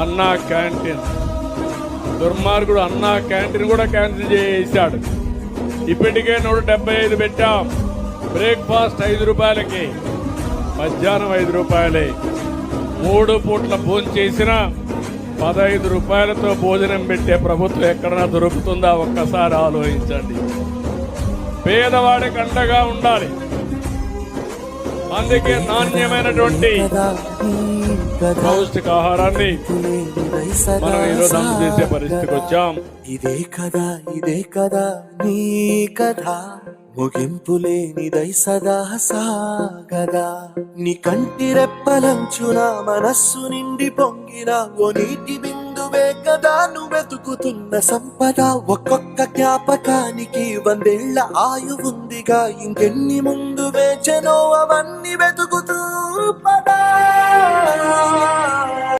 అన్నా క్యాంటీన్. దుర్మార్గుడు అన్నా క్యాంటీన్ కూడా క్యాన్సిల్ చేశాడు ఇప్పటికే నూట డెబ్బై ఐదు పెట్టాం. బ్రేక్ఫాస్ట్ ఐదు రూపాయలకి మధ్యాహ్నం ఐదు రూపాయలే. మూడు పూట్ల భోజనం చేసిన పదహైదు రూపాయలతో భోజనం పెట్టే ప్రభుత్వం ఎక్కడన్నా దొరుకుతుందా? ఒక్కసారి ఆలోచించండి. పేదవాడికి అండగా ఉండాలి. అందుకే నాణ్యమైనటువంటి కదా నీ పౌష్టికాహారాన్ని మనం ఈరోజు అమలు చేసే పరిస్థితికి వచ్చాం. ఇదే కదా ఇదే కదా నీ కదా ముగింపు లేనిదై సదా సాగదా. నీ కంటి రెప్పలంచున మనస్సు నిండి పొంగిన ఓ నీటి నువ్వే కదా నువ్వెతుకుతున్న సంపద ఒక్కొక్క జ్ఞాపకానికి వందేళ్ళ ఆయువుందిగా. ఇంకెన్ని ముందు వేచనో అవన్నీ వెతుకుతూ